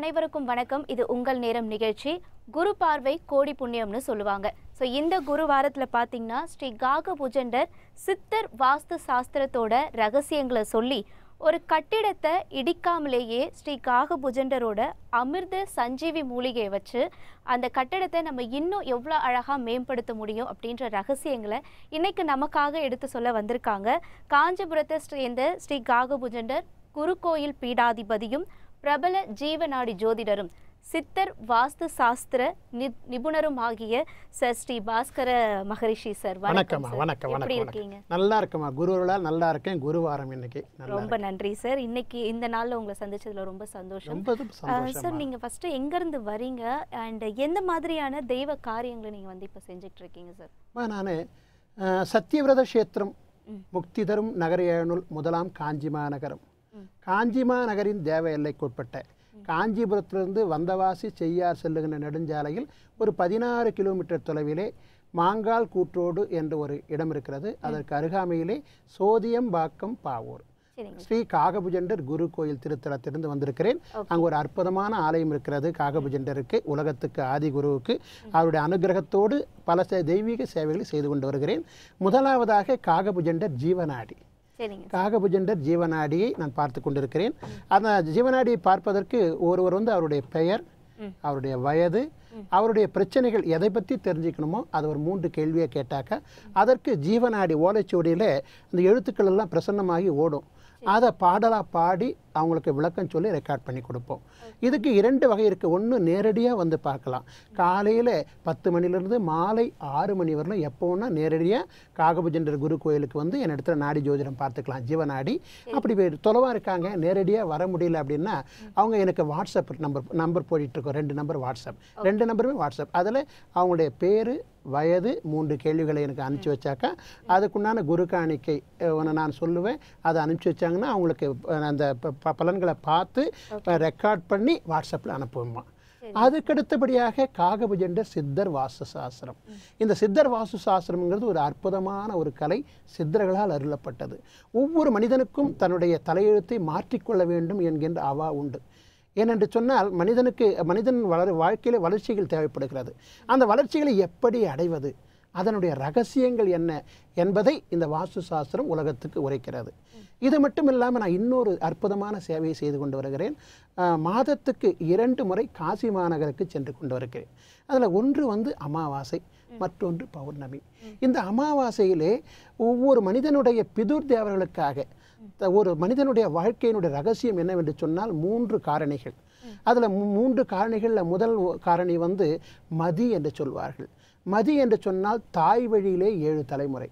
அனைவருக்கும் வணக்கம். இது உங்கள் நேரம் நிகழ்ச்சி. குரு பார்வை கோடி புண்ணியம்னு சொல்லுவாங்க. ஸோ இந்த குரு வாரத்தில் பார்த்தீங்கன்னா ஸ்ரீ காக புஜண்டர் சித்தர் வாஸ்து சாஸ்திரத்தோட ரகசியங்களை சொல்லி ஒரு கட்டிடத்தை இடிக்காமலேயே ஸ்ரீ காக புஜண்டரோட அமிர்த சஞ்சீவி மூலிகையை வச்சு அந்த கட்டிடத்தை நம்ம இன்னும் எவ்வளோ அழகாக மேம்படுத்த முடியும் அப்படின்ற ரகசியங்களை இன்னைக்கு நமக்காக எடுத்து சொல்ல வந்திருக்காங்க. காஞ்சிபுரத்தை சேர்ந்த ஸ்ரீ காக புஜண்டர் குருக்கோயில் பீடாதிபதியும் பிரபல ஜீவநாடி ஜோதிடரும் சித்தர் வாஸ்து சாஸ்திர நிபுணரும் ஆகிய சார் ஸ்ரீ பாஸ்கர மகரிஷி சார். வணக்கம்மா sir. வணக்கம் எப்படி வணக்கம் இருக்கீங்க? வணக்கம் நல்லா இருக்கம்மா. குருவர்களால் நல்லா இருக்கேன். குருவாரம் இன்னைக்கு ரொம்ப நன்றி சார். இன்னைக்கு இந்த நாள்ல உங்களை சந்திச்சதுல ரொம்ப சந்தோஷம். சார் நீங்க ஃபர்ஸ்ட் எங்க இருந்து வரீங்க? அண்ட் எந்த மாதிரியான தெய்வ காரியங்களை நீங்க வந்து இப்ப செஞ்சுட்டு இருக்கீங்க சார்? நான் சத்தியவிரத கஷேத்திரம் ம். முக்தி தரும் நகர ஏழுநூல் முதலாம் காஞ்சிமா நகரம் ம். காஞ்சிமா நகரின் தேவ எல்லைக்குட்பட்ட காஞ்சிபுரத்திலிருந்து வந்தவாசி செய்யார் செல்லுகின்ற நெடுஞ்சாலையில் ஒரு பதினாறு கிலோமீட்டர் தொலைவிலே மாங்கால் கூற்றோடு என்ற ஒரு இடம் இருக்கிறது. அதற்கு அருகாமையிலே சோதியம்பாக்கம் பாவூர். ஸ்ரீ காகபுஜண்டர் குரு கோயில் திருத்தலத்திலிருந்து வந்திருக்கிறேன். அங்கே ஒரு அற்புதமான ஆலயம் இருக்கிறது காகபுஜண்டருக்கு உலகத்துக்கு ஆதி குருவுக்கு அவருடைய அனுகிரகத்தோடு பல சே- தெய்வீக சேவைகளை செய்து கொண்டு வருகிறேன். முதலாவதாக காகபுஜண்டர் ஜீவநாடி. காகபுஜண்டர் ஜீவநாடியை நான் பார்த்து கொண்டிருக்கிறேன். அந்த ஜீவநாடியை பார்ப்பதற்கு ஒருவர் வந்து அவருடைய பெயர். அவருடைய வயது அவருடைய பிரச்சனைகள் எதை பற்றி தெரிஞ்சுக்கணுமோ அது ஒரு மூன்று கேள்வியை கேட்டாக்க அதற்கு ஜீவநாடி ஓலைச்சுவடியில் அந்த எழுத்துக்கள் எல்லாம் பிரசன்னமாகி ஓடும். அதை பாடலாக பாடி அவங்களுக்கு விளக்கம் சொல்லி ரெக்கார்ட் பண்ணி கொடுப்போம். இதுக்கு இரண்டு வகை இருக்குது ஒன்று நேரடியாக வந்து பார்க்கலாம். காலையில் பத்து மணிலேருந்து மாலை ஆறு மணி வரலும் எப்போன்னா நேரடியாக காகபுஜண்டர் குரு கோயிலுக்கு வந்து என் இடத்துல நாடி ஜோதிடம் பார்த்துக்கலாம். ஜீவநாடி. அப்படி தொலைவாக இருக்காங்க. நேரடியாக வர முடியல அப்படின்னா அவங்க எனக்கு வாட்ஸ்அப் நம்பர் நம்பர் போயிட்டுருக்கோம் ரெண்டு நம்பர் வாட்ஸ்அப் ரெண்டு நம்பருமே வாட்ஸ்அப் அதில் அவங்களுடைய பேர் வயது மூன்று கேள்விகளை எனக்கு அனுப்பிச்சி வச்சாக்கா அதுக்குண்டான குரு காணிக்கை ஒண்ணு நான் சொல்லுவேன். அதை அனுப்பிச்சி வச்சாங்கன்னா அவங்களுக்கு அந்த பலன்களை பார்த்து ரெக்கார்ட் பண்ணி வாட்ஸ்அப்பில் அனுப்புவோமா. அதுக்கடுத்தபடியாக காகபுஜண்டர் சித்தர் வாஸ்து சாஸ்திரம். இந்த சித்தர் வாஸ்து சாஸ்திரம்ங்கிறது ஒரு அற்புதமான ஒரு கலை சித்தர்களால் அருளப்பட்டது. ஒவ்வொரு மனிதனுக்கும் தன்னுடைய தலையெழுத்தை மாற்றிக்கொள்ள வேண்டும் என்கின்ற அவா உண்டு. ஏனென்று சொன்னால் மனிதனுக்கு மனிதன் வளர் வாழ்க்கையில் வளர்ச்சிகள் தேவைப்படுகிறது. அந்த வளர்ச்சிகளை எப்படி அடைவது? அதனுடைய ரகசியங்கள் என்ன என்பதை இந்த வாஸ்து சாஸ்திரம் உலகத்துக்கு உரைக்கிறது. இது மட்டும் இல்லாமல் நான் இன்னொரு அற்புதமான சேவையை செய்து கொண்டு வருகிறேன். மாதத்துக்கு இரண்டு முறை காசி மாநகருக்கு சென்று கொண்டு வருகிறேன். அதில் ஒன்று வந்து அமாவாசை மற்றொன்று பௌர்ணமி. இந்த அமாவாசையிலே ஒவ்வொரு மனிதனுடைய பிதுர் தேவர்களுக்காக த- ஒரு மனிதனுடைய வாழ்க்கையினுடைய ரகசியம் என்னவென்று சொன்னால் மூன்று காரணிகள். அதில் மூன்று காரணிகளில் முதல் காரணி வந்து மதி என்று சொல்வார்கள். மதி என்று சொன்னால் தாய் வழியிலே ஏழு தலைமுறை.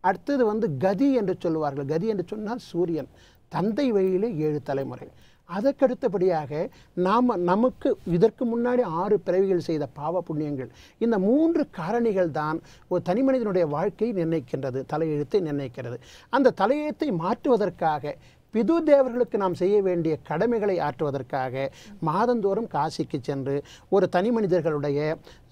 அடுத்தது வந்து கதி என்று சொல்லுவார்கள். கதி என்று சொன்னால் சூரியன். தந்தை வழியிலே ஏழு தலைமுறை. அதற்கடுத்தபடியாக நாம் நமக்கு இதற்கு முன்னாடி ஆறு பிறவிகள் செய்த பாவ புண்ணியங்கள். இந்த மூன்று காரணிகள் தான் ஒரு தனி மனிதனுடைய வாழ்க்கையை நிர்ணயிக்கின்றது தலையெழுத்தை நிர்ணயிக்கிறது. அந்த தலையெழுத்தை மாற்றுவதற்காக பிது தேவர்களுக்கு நாம் செய்ய வேண்டிய கடமைகளை ஆற்றுவதற்காக மாதந்தோறும் காசிக்கு சென்று ஒரு தனி மனிதர்களுடைய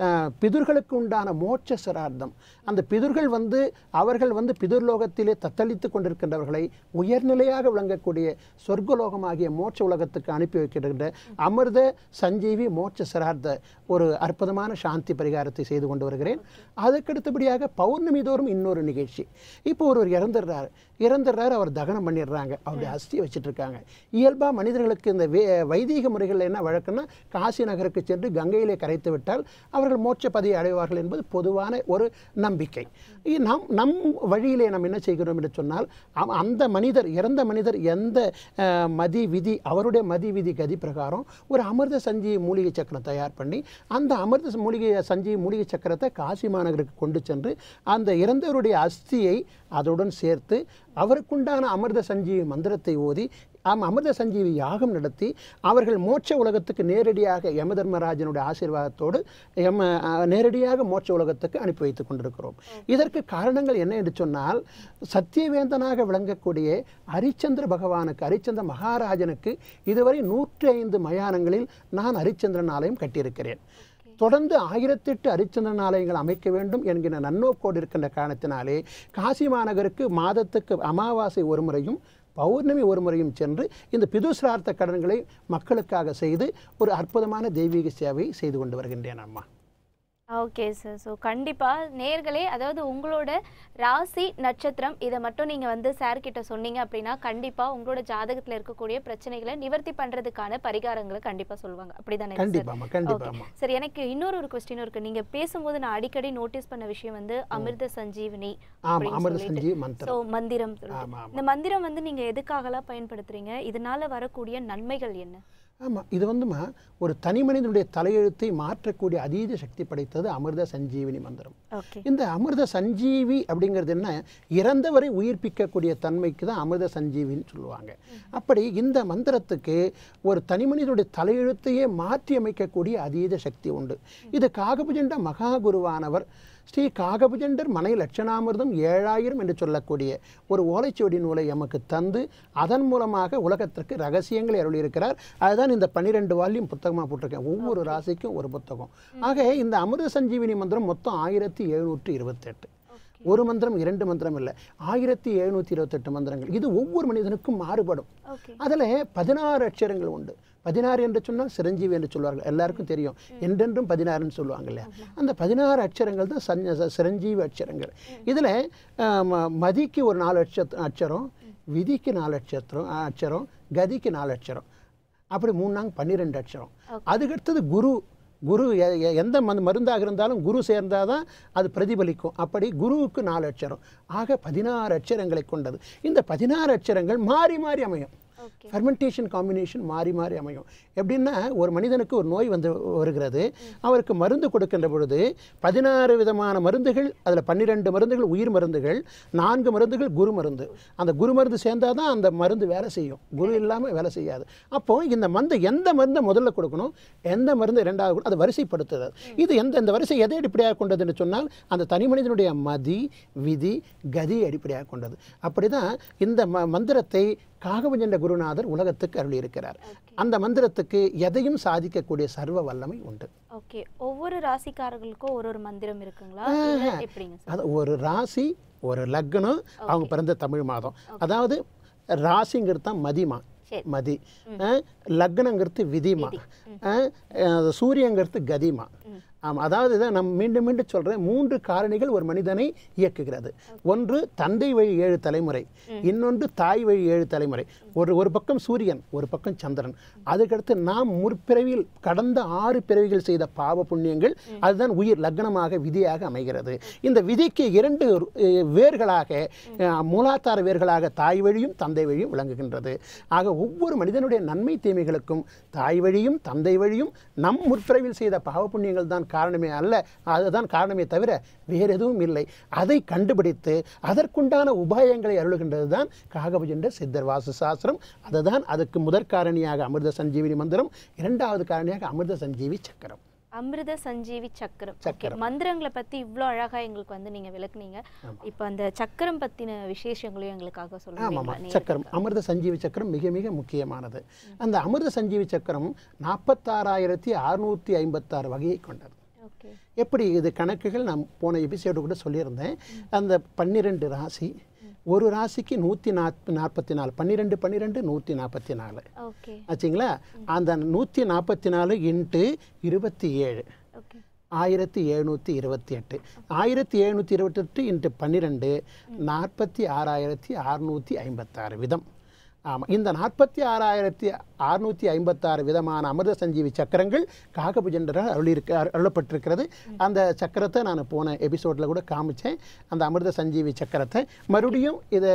அஹ், பிதுர்களுக்கு உண்டான மோட்ச சிரார்த்தம். அந்த பிதுர்கள் வந்து அவர்கள் வந்து பிதுர்லோகத்திலே தத்தளித்து கொண்டிருக்கின்றவர்களை உயர்நிலையாக விளங்கக்கூடிய சொர்க்கலோகமாகிய மோட்ச உலகத்துக்கு அனுப்பி வைக்கின்ற அமிர்த சஞ்சீவி மோட்ச சிரார்த்த ஒரு அற்புதமான சாந்தி பரிகாரத்தை செய்து கொண்டு வருகிறேன். அதுக்கடுத்தபடியாக பௌர்ணமி தோறும் இன்னொரு நிகழ்ச்சி. இப்போ ஒருவர் இறந்துடுறாரு. இறந்துடுறாரு அவர் தகனம் பண்ணிடுறாங்க. அவருடைய அஸ்தி வச்சுட்டு இருக்காங்க இயல்பாக மனிதர்களுக்கு இந்த வே வைதீக முறைகளில் என்ன வழக்கம்னா காசி நகருக்கு சென்று கங்கையிலே கரைத்து விட்டால் அவர்கள் மோட்ச பதவி அடைவார்கள் என்பது பொதுவான ஒரு நம்பிக்கை. நம் நம் வழியிலே நாம் என்ன செய்கிறோம் என்று சொன்னால் அந்த மனிதர் இறந்த மனிதர் எந்த மதி விதி அவருடைய மதி விதி கதி பிரகாரம் ஒரு அமிர்த சஞ்சீவி மூலிகை சக்கரம் தயார் பண்ணி அந்த அமிர்த மூலிகை சஞ்சீவி மூலிகை சக்கரத்தை காசி மாநகருக்கு கொண்டு சென்று அந்த இறந்தவருடைய அஸ்தியை அதனுடன் சேர்த்து அவருக்குண்டான அமிர்த சஞ்சீவி மந்திரத்தை ஓதி ஆம் அமிர்த சஞ்சீவி யாகம் நடத்தி அவர்கள் மோட்ச உலகத்துக்கு நேரடியாக யம தர்மராஜனுடைய ஆசீர்வாதத்தோடு யம நேரடியாக மோட்ச உலகத்துக்கு அனுப்பி வைத்துக் கொண்டிருக்கிறோம். இதற்கு காரணங்கள் என்ன என்று சொன்னால் சத்தியவேந்தனாக விளங்கக்கூடிய ஹரிச்சந்திர பகவானுக்கு ஹரிச்சந்திர மகாராஜனுக்கு இதுவரை நூற்றி ஐந்து மயானங்களில் நான் ஹரிச்சந்திரன் ஆலயம் கட்டியிருக்கிறேன். தொடர்ந்து ஆயிரத்தெட்டு அரிச்சந்திரன் ஆலயங்கள் அமைக்க வேண்டும் என்கிற நன்னோக்கோடு இருக்கின்ற காரணத்தினாலே காசி மாநகருக்கு மாதத்துக்கு அமாவாசை ஒரு முறையும் பௌர்ணமி ஒரு முறையும் சென்று இந்த பிதுசிரார்த்த கடன்களை மக்களுக்காக செய்து ஒரு அற்புதமான தெய்வீக சேவையை செய்து கொண்டு வருகின்றேன் அம்மா. ஓகே சார் ஸோ கண்டிப்பாக நேர்களே அதாவது உங்களோட ராசி நட்சத்திரம் இதை மட்டும் நீங்கள் வந்து சார் கிட்ட சொன்னீங்க அப்படின்னா கண்டிப்பாக உங்களோட ஜாதகத்தில் இருக்கக்கூடிய பிரச்சனைகளை நிவர்த்தி பண்ணுறதுக்கான பரிகாரங்களை கண்டிப்பாக சொல்லுவாங்க. அப்படிதானே கண்டிப்பாம்மா சரி எனக்கு இன்னொரு ஒரு கொஸ்டின் இருக்கு. நீங்க பேசும்போது நான் அடிக்கடி நோட்டீஸ் பண்ண விஷயம் வந்து அமிர்த சஞ்சீவனி ஸோ மந்திரம். இந்த மந்திரம் வந்து நீங்க எதுக்காகலாம் பயன்படுத்துறீங்க? இதனால வரக்கூடிய நன்மைகள் என்ன? ஆமாம் இது வந்துமா ஒரு தனி மனிதனுடைய தலையெழுத்தை மாற்றக்கூடிய அதீத சக்தி படைத்தது அமிர்த சஞ்சீவினி மந்திரம். இந்த அமிர்த சஞ்சீவி அப்படிங்கிறது என்ன? இறந்தவரை உயிர்ப்பிக்கக்கூடிய தன்மைக்கு தான் அமிர்த சஞ்சீவின்னு சொல்லுவாங்க. அப்படி இந்த மந்திரத்துக்கு ஒரு தனி மனிதனுடைய தலையெழுத்தையே மாற்றி அமைக்கக்கூடிய அதீத சக்தி உண்டு. இது காகபுஜண்ட மகாகுருவானவர் ஸ்ரீ காகபுஜண்டர் மனை லட்சணாமிர்தம் ஏழாயிரம் என்று சொல்லக்கூடிய ஒரு ஓலைச்சுவடி நூலை எமக்கு தந்து அதன் மூலமாக உலகத்திற்கு ரகசியங்களை அருளியிருக்கிறார். அதுதான் இந்த பன்னிரெண்டு வால்யூம் புத்தகமாக போட்டிருக்கேன். ஒவ்வொரு ராசிக்கும் ஒரு புத்தகம். ஆக இந்த அமிர்த சஞ்சீவினி மந்திரம் மொத்தம் ஆயிரத்தி எழுநூற்றி இருபத்தெட்டு. ஒரு மந்திரம் இரண்டு மந்திரம் இல்லை. ஆயிரத்தி எழுநூற்றி இருபத்தெட்டு மந்திரங்கள். இது ஒவ்வொரு மனிதனுக்கும் மாறுபடும். அதில் பதினாறு அட்சரங்கள் உண்டு. பதினாறு என்று சொன்னால் சிரஞ்சீவி என்று சொல்வார்கள். எல்லாருக்கும் தெரியும். என்றென்றும் பதினாறுன்னு சொல்லுவாங்க இல்லையா? அந்த பதினாறு அட்சரங்கள் தான் சஞ்ச சிரஞ்சீவி அட்சரங்கள் இதில் மதிக்கு ஒரு நாலு அட்ச அட்சரம் விதிக்கு நாலு அட்சத்திரம் அட்சரம் கதிக்கு நாலு அட்சரம் அப்படி மூணு நாங்க பன்னிரெண்டு அட்சரம் அதுக்கடுத்தது குரு. குரு எ- எந்த மருந்து மருந்தாக இருந்தாலும் குரு சேர்ந்தால் தான் அது பிரதிபலிக்கும். அப்படி குருவுக்கு நாலு அட்சரம் ஆக பதினாறு அச்சரங்களை கொண்டது. இந்த பதினாறு அட்சரங்கள் மாறி மாறி அமையும். ஃபெர்மெண்டேஷன் காம்பினேஷன் மாறி மாறி அமையும். எப்படின்னா ஒரு மனிதனுக்கு ஒரு நோய் வந்து வருகிறது. அவருக்கு மருந்து கொடுக்கின்ற பொழுது பதினாறு விதமான மருந்துகள் அதில் பன்னிரெண்டு மருந்துகள் உயிர் மருந்துகள் நான்கு மருந்துகள் குரு மருந்து. அந்த குரு மருந்து சேர்ந்தால் தான் அந்த மருந்து வேலை செய்யும். குரு இல்லாமல் வேலை செய்யாது. அப்போது இந்த மருந்து எந்த மருந்தை முதல்ல கொடுக்கணும்? எந்த மருந்து ரெண்டாவது கொடுக்கணும், அதை வரிசைப்படுத்துறது இது எந்த இந்த வரிசை எதை அடிப்படையாக கொண்டதுன்னு சொன்னால் அந்த தனி மனிதனுடைய மதி விதி கதி அடிப்படையாக கொண்டது. அப்படிதான் இந்த ம காகவஜண்ட குருநாதர் உலகத்துக்கு அருளியிருக்கிறார். அந்த மந்திரத்துக்கு எதையும் சாதிக்கக்கூடிய சர்வ வல்லமை உண்டு. ஓகே ஒவ்வொரு ராசிக்காரர்களுக்கும் ஒரு ஒரு மந்திரம் இருக்குங்களா? அது ஒரு ராசி ஒரு லக்னம் அவங்க பிறந்த தமிழ் மாதம். அதாவது ராசிங்கிறது தான் மதிமா. மதி. லக்னங்கிறது விதிமா. சூரியங்கிறது கதிமா. ஆமாம் அதாவது இதை நம்ம மீண்டும் மீண்டும் சொல்கிறேன் மூன்று காரணிகள் ஒரு மனிதனை இயக்குகிறது. ஒன்று தந்தை வழி ஏழு தலைமுறை. இன்னொன்று தாய் வழி ஏழு தலைமுறை. ஒரு ஒரு பக்கம் சூரியன் ஒரு பக்கம் சந்திரன். அதுக்கடுத்து நாம் முற்பிறவியில் கடந்த ஆறு பிறவிகள் செய்த பாவ புண்ணியங்கள் அதுதான் உயிர் லக்னமாக விதியாக அமைகிறது. இந்த விதிக்கு இரண்டு வேர்களாக மூலாதார வேர்களாக தாய் வழியும் தந்தை வழியும் விளங்குகின்றது. ஆக ஒவ்வொரு மனிதனுடைய நன்மை தீமைகளுக்கும் தாய் வழியும் தந்தை வழியும் நம் முற்பிறவில் செய்த பாவ புண்ணியங்கள் தான் காரணமே அல்ல. அதுதான் காரணமே தவிர வேறு எதுவும் இல்லை. அதை கண்டுபிடித்து அதற்குண்டான உபாயங்களை அருளுகின்றது தான் காகபுஜண்ட சித்தர் வாசு சாஸ்திரம். அதுதான் அதுக்கு முதற் காரணியாக அமிர்த சஞ்சீவினி மந்திரம் இரண்டாவது காரணியாக அமிர்த சஞ்சீவி சக்கரம். அமிர்த சஞ்சீவி சக்கரம். சக்கரம். மந்திரங்களை பத்தி இவ்ளோ அழகா எங்களுக்கு வந்து நீங்க விளக்குனீங்க. இப்போ அந்த சக்கரம் பத்தின விசேஷங்களையும் எங்களுக்காக ஆமாம் சொல்லுவீங்களா சக்கரம் அமிர்த சஞ்சீவி சக்கரம் மிக மிக முக்கியமானது. அந்த அமிர்த சஞ்சீவி சக்கரம் நாற்பத்தாறாயிரத்தி அறுநூற்றி ஐம்பத்தாறு வகையை கொண்டது. எப்படி இது கணக்குகள் நான் போன எபிசோடு கூட சொல்லியிருந்தேன். அந்த பன்னிரெண்டு ராசி ஒரு ராசிக்கு நூற்றி நாற்ப நாற்பத்தி நாலு பன்னிரெண்டு பன்னிரெண்டு நூற்றி நாற்பத்தி நாலு ஆச்சுங்களா? அந்த நூற்றி நாற்பத்தி நாலு இன்ட்டு இருபத்தி ஏழு ஆயிரத்தி எழுநூற்றி இருபத்தி எட்டு ஆயிரத்தி எழுநூற்றி இருபத்தெட்டு இன்ட்டு பன்னிரெண்டு. நாற்பத்தி ஆறாயிரத்தி அறுநூற்றி ஐம்பத்தாறு விதம். ஆமாம் இந்த நாற்பத்தி ஆறாயிரத்தி அறுநூற்றி ஐம்பத்தாறு விதமான அமிர்த சஞ்சீவி சக்கரங்கள் காகபுஜண்டரால் அருளியிருக்க அருளப்பட்டிருக்கிறது. அந்த சக்கரத்தை நான் போன எபிசோடில் கூட காமிச்சேன். அந்த அமிர்த சஞ்சீவி சக்கரத்தை மறுபடியும் இதை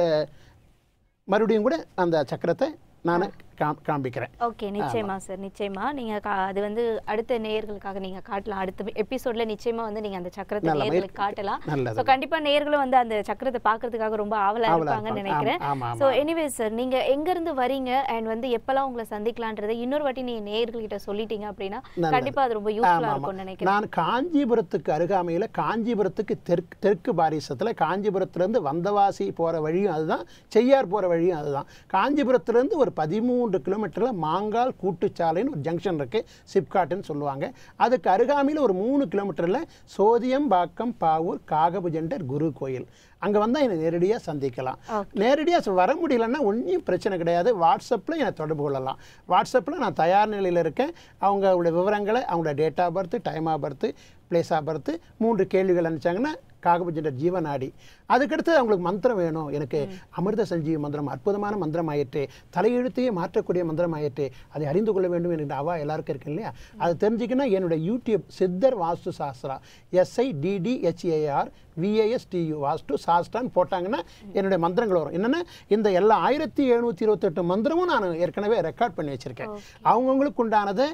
மறுபடியும் கூட அந்த சக்கரத்தை நான் காம் காண்பிக்கிறேன். ஓகே நிச்சயமா சார் நிச்சயமா. நீங்க அது வந்து அடுத்த நேயர்களுக்காக நீங்க காட்டலாம். அடுத்த எபிசோட்ல நிச்சயமா வந்து நீங்க அந்த சக்கரத்தை நேயர்களுக்கு காட்டலாம். ஸோ கண்டிப்பா நேயர்களும் வந்து அந்த சக்கரத்தை பார்க்கறதுக்காக ரொம்ப ஆவலா இருப்பாங்கன்னு இருப்பாங்க. நினைக்கிறேன். ஸோ எனிவே சார் நீங்க எங்க இருந்து வரீங்க அண்ட் வந்து எப்பெல்லாம் உங்களை சந்திக்கலான்றதை இன்னொரு வாட்டி நீங்க நேயர்கள் கிட்ட சொல்லிட்டீங்க அப்படின்னா. கண்டிப்பா அது ரொம்ப யூஸ்ஃபுல்லா. இருக்கும்னு நினைக்கிறேன். நான் காஞ்சிபுரத்துக்கு அருகாமையில் காஞ்சிபுரத்துக்கு தெற்கு தெற்கு பாரிசத்தில் காஞ்சிபுரத்துலேருந்து வந்தவாசி போகிற வழியும் அதுதான் செய்யார் போகிற வழியும் அதுதான். காஞ்சிபுரத்துலேருந்து ஒரு பதிமூணு பதிமூன்று கிலோமீட்டரில் மாங்கால் கூட்டுச்சாலைன்னு ஒரு ஜங்ஷன் இருக்குது சிப்காட்டுன்னு சொல்லுவாங்க. அதுக்கு அருகாமையில் ஒரு மூணு கிலோமீட்டரில் சோதியம் பாக்கம் பாவூர் காகபுஜண்டர் குரு கோயில். அங்கே வந்தால் என்னை நேரடியாக சந்திக்கலாம். நேரடியாக வர முடியலன்னா ஒன்றும் பிரச்சனை கிடையாது. வாட்ஸ்அப்பில் என்னை தொடர்பு கொள்ளலாம். வாட்ஸ்அப்பில் நான் தயார் நிலையில் இருக்கேன். அவங்களோட விவரங்களை அவங்களோட date of birth time of birth place of birth மூன்று கேள்விகள் அனுப்பிச்சாங்கன்னா காகபுஜண்டர் ஜீவநாடி. அதுக்கடுத்து அவங்களுக்கு மந்திரம் வேணும். எனக்கு அமிர்த சஞ்சீவி மந்திரம் அற்புதமான மந்திரம் ஆயிற்று தலையெழுத்தையே மாற்றக்கூடிய மந்திரம் ஆயிற்று அதை அறிந்து கொள்ள வேண்டும் என்ற அவா எல்லாருக்கும் இருக்கு இல்லையா? அது தெரிஞ்சுக்கன்னா என்னுடைய யூடியூப் சித்தர் வாஸ்து சாஸ்திரா. எஸ்ஐ டிடிஹெச்ஏஆர் விஏஎஸ்டியு வாஸ்து சாஸ்திரான்னு போட்டாங்கன்னா என்னுடைய மந்திரங்கள் வரும். என்னென்னா இந்த எல்லா ஆயிரத்தி எழுநூற்றி இருபத்தெட்டு மந்திரமும் நான் ஏற்கனவே ரெக்கார்ட் பண்ணி வச்சுருக்கேன். அவங்கவுங்களுக்கு உண்டானதை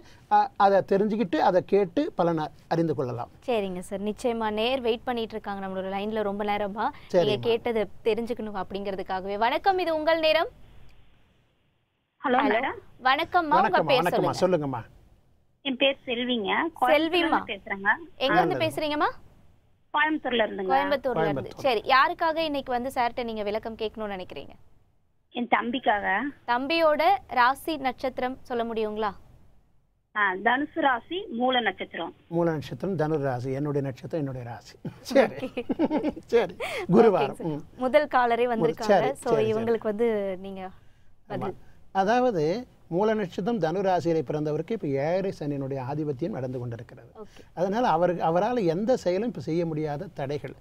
அதை தெரிஞ்சுக்கிட்டு அதை கேட்டு பலனை அறிந்து கொள்ளலாம். சரிங்க சார். நிச்சயமா நேர் வெயிட் பண்ணிட்டு இருக்காங்க நம்மளோட லைன்ல ரொம்ப நேரமா. நீங்க சரிம்மா. கேட்டதை தெரிஞ்சுக்கணும் அப்படிங்கிறதுக்காகவே. வணக்கம் இது உங்கள் நேரம்? ஹலோ வணக்கம்மா உங்க பேர் சொல்லுங்கம்மா. என் பேர் செல்விங்க. செல்விமா. பேசுறேங்க. எங்க இருந்து பேசுறீங்கம்மா? கோயம்புத்தூர்ல இருந்துங்க. கோயம்புத்தூர்ல இருந்து. சரி யாருக்காக இன்னைக்கு வந்து சார்ட்ட நீங்க விளக்கம் கேட்கணும்னு நினைக்கிறீங்க? என் தம்பிக்காக. தம்பியோட ராசி நட்சத்திரம் சொல்ல முடியுங்களா? ஆ, தனுசு ராசி மூல நட்சத்திரம். மூல நட்சத்திரம் தனுர் ராசி. என்னுடைய நட்சத்திரம் என்னுடைய ராசி. சரி. சரி. குருவாரம். முதல் காலரே வந்திருக்காங்க. சோ. இவங்களுக்கு வந்து நீங்க அதாவது மூல நட்சத்திரம் தனு ராசியிலே பிறந்தவருக்கு இப்போ ஏழரை சனியினுடைய ஆதிபத்தியம் நடந்து கொண்டிருக்கிறது. அதனால் அவர் அவரால் எந்த செயலும் இப்போ செய்ய முடியாத தடைகள்.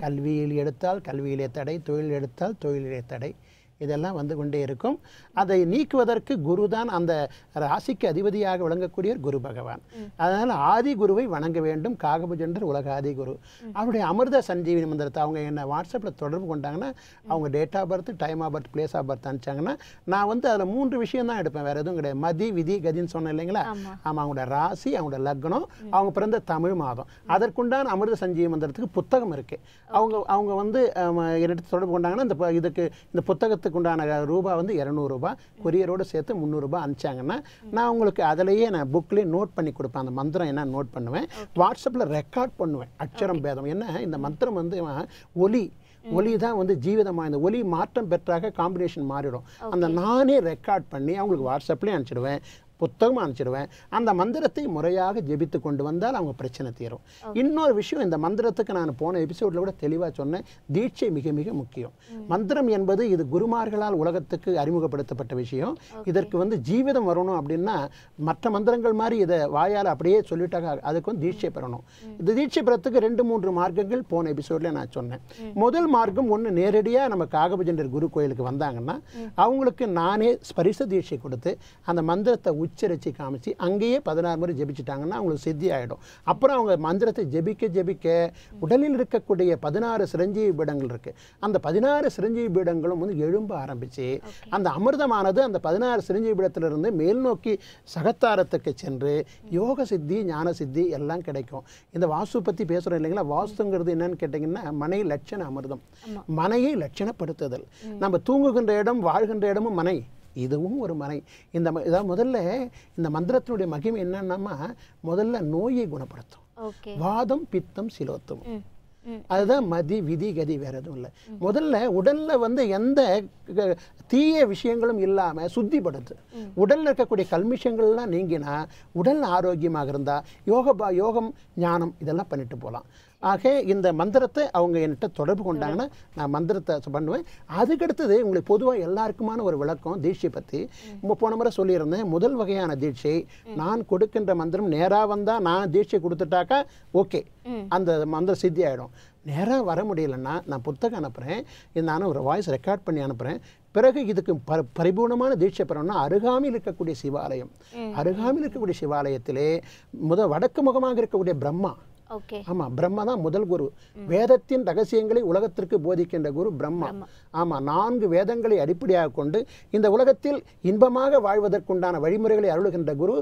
கல்வியில் எடுத்தால் கல்வியிலே தடை தொழில் எடுத்தால் தொழிலிலே தடை. இதெல்லாம் வந்து கொண்டே இருக்கும். அதை நீக்குவதற்கு குரு தான் அந்த ராசிக்கு அதிபதியாக விளங்கக்கூடியவர் குரு பகவான். அதனால் ஆதி குருவை வணங்க வேண்டும். காகபுஜண்டர் உலக ஆதி குரு. அவருடைய அமிர்த சஞ்சீவினி மந்திரத்தை அவங்க என்ன வாட்ஸ்அப்பில் தொடர்பு கொண்டாங்கன்னா அவங்க date of birth time of birth place of birth அனுப்பிச்சாங்கன்னா நான் வந்து அதில் மூன்று விஷயம் தான் எடுப்பேன். வேறு எதுவும் கிடையாது. மதி விதி கதின்னு சொன்னேன் இல்லைங்களா? ஆமா. ஆமாம் அவங்களோட ராசி அவங்களோட லக்னம் அவங்க பிறந்த தமிழ் மாதம். அதற்குண்டான அமிர்த சஞ்சீவி மந்திரத்துக்கு புத்தகம் இருக்கு. அவங்க அவங்க வந்து என்னிட்ட தொடர்பு கொண்டாங்கன்னா இந்த இதுக்கு இந்த புத்தகத்துக்கு உண்டான ரூபா வந்து இரநூறுபா கொரியரோடு சேர்த்து முந்நூறுரூபா அனுப்பிச்சாங்கன்னா நான் உங்களுக்கு அதிலேயே நான் புக்லேயே நோட் பண்ணி கொடுப்பேன். அந்த மந்திரம் என்ன நோட் பண்ணுவேன்? வாட்ஸ்அப்பில் ரெக்கார்ட் பண்ணுவேன். அக்ஷரம் பேதம். என்ன? இந்த மந்திரம் வந்து ஒலி. ஒலி தான் வந்து ஜீவிதமாக இந்த ஒலி மாற்றம் பெற்றாக காம்பினேஷன் மாறிடும். அந்த நானே ரெக்கார்ட் பண்ணி அவங்களுக்கு வாட்ஸ்அப்லேயே அனுப்பிச்சிடுவேன். புத்தகம் அனுப்பிச்சிடுவேன் அந்த மந்திரத்தை முறையாக ஜெபித்து கொண்டு வந்தால் அவங்க பிரச்சனை தீரும். இன்னொரு விஷயம் இந்த மந்திரத்துக்கு நான் போன எபிசோடில் கூட தெளிவாக சொன்னேன். தீட்சை மிக மிக முக்கியம். மந்திரம் என்பது இது குருமார்களால் உலகத்துக்கு அறிமுகப்படுத்தப்பட்ட விஷயம். இதற்கு வந்து ஜீவிதம் வரணும் அப்படின்னா மற்ற மந்திரங்கள் மாதிரி இதை வாயால் அப்படியே சொல்லிட்டாங்க அதுக்கு வந்து தீட்சை பெறணும். இந்த தீட்சை பெறத்துக்கு ரெண்டு மூன்று மார்க்கங்கள் போன எபிசோடில் நான் சொன்னேன். முதல் மார்க்கம் ஒன்று நேரடியாக நம்ம காகபஜண்டர் குரு கோயிலுக்கு வந்தாங்கன்னா அவங்களுக்கு நானே ஸ்பரிச தீட்சை கொடுத்து அந்த மந்திரத்தை உச்சரித்து காமிச்சு அங்கேயே பதினாறு முறை ஜெபிச்சிட்டாங்கன்னா அவங்களுக்கு சித்தி ஆகிடும் அப்புறம் அவங்க மந்திரத்தை ஜெபிக்க ஜெபிக்க உடலில் இருக்கக்கூடிய பதினாறு சிரஞ்சீவி பீடங்கள் இருக்கு. அந்த பதினாறு சிரஞ்சீவி பீடங்களும் வந்து எழும்ப ஆரம்பிச்சு அந்த அமிர்தமானது அந்த பதினாறு சிரஞ்சீவி பீடத்திலிருந்து மேல் நோக்கி சகத்தாரத்துக்கு சென்று யோக சித்தி ஞான சித்தி எல்லாம் கிடைக்கும். இந்த வாஸ்து பற்றி பேசுகிறோம் இல்லைங்களா? வாஸ்துங்கிறது என்னன்னு கேட்டிங்கன்னா மனை லட்சண அமிர்தம். மனையை லட்சணப்படுத்துதல். நம்ம தூங்குகின்ற இடம் வாழ்கின்ற இடமும் மனை. இதுவும் ஒரு மனை இந்த இதாவது முதல்ல இந்த மந்திரத்தினுடைய மகிமை என்னன்னா முதல்ல நோயை குணப்படுத்தும். வாதம் பித்தம் சிலோத்தம் அதுதான் மதி விதி கதி வேற எதுவும் இல்லை. முதல்ல உடல்ல வந்து எந்த தீய விஷயங்களும் இல்லாம சுத்திப்படுத்து. உடல்ல இருக்கக்கூடிய கல்மிஷங்கள்லாம் நீங்கினா உடல் ஆரோக்கியமாக இருந்தா யோக பா- யோகம் ஞானம் இதெல்லாம் பண்ணிட்டு போகலாம் ஆக இந்த மந்திரத்தை அவங்க என்கிட்ட தொடர்பு கொண்டாங்கன்னா நான் மந்திரத்தை பண்ணுவேன். அதுக்கடுத்தது உங்களுக்கு பொதுவாக எல்லாருக்குமான ஒரு விளக்கம் தீட்சை பற்றி இப்போ போன முறை சொல்லியிருந்தேன் முதல் வகையான தீட்சை நான் கொடுக்கின்ற மந்திரம் நேராக வந்தால் நான் தீட்சை கொடுத்துட்டாக்கா ஓகே. அந்த மந்திரம் சித்தி ஆகிடும் நேராக வர முடியலன்னா நான் புத்தகம் அனுப்புகிறேன் நானும் ஒரு வாய்ஸ் ரெக்கார்ட் பண்ணி அனுப்புகிறேன் பிறகு இதுக்கு ப பரிபூர்ணமான தீட்சை பெறணும்னா அருகாமையில் இருக்கக்கூடிய சிவாலயம். அருகாமையில் இருக்கக்கூடிய சிவாலயத்திலே முத வடக்கு முகமாக இருக்கக்கூடிய பிரம்மா. ஆமா பிரம்மா தான் முதல் குரு. வேதத்தின் ரகசியங்களை உலகத்திற்கு போதிக்கின்ற குரு பிரம்மா. ஆமா நான்கு வேதங்களை அடிப்படையாக கொண்டு இந்த உலகத்தில் இன்பமாக வாழ்வதற்குண்டான வழிமுறைகளை அருளுகின்ற குரு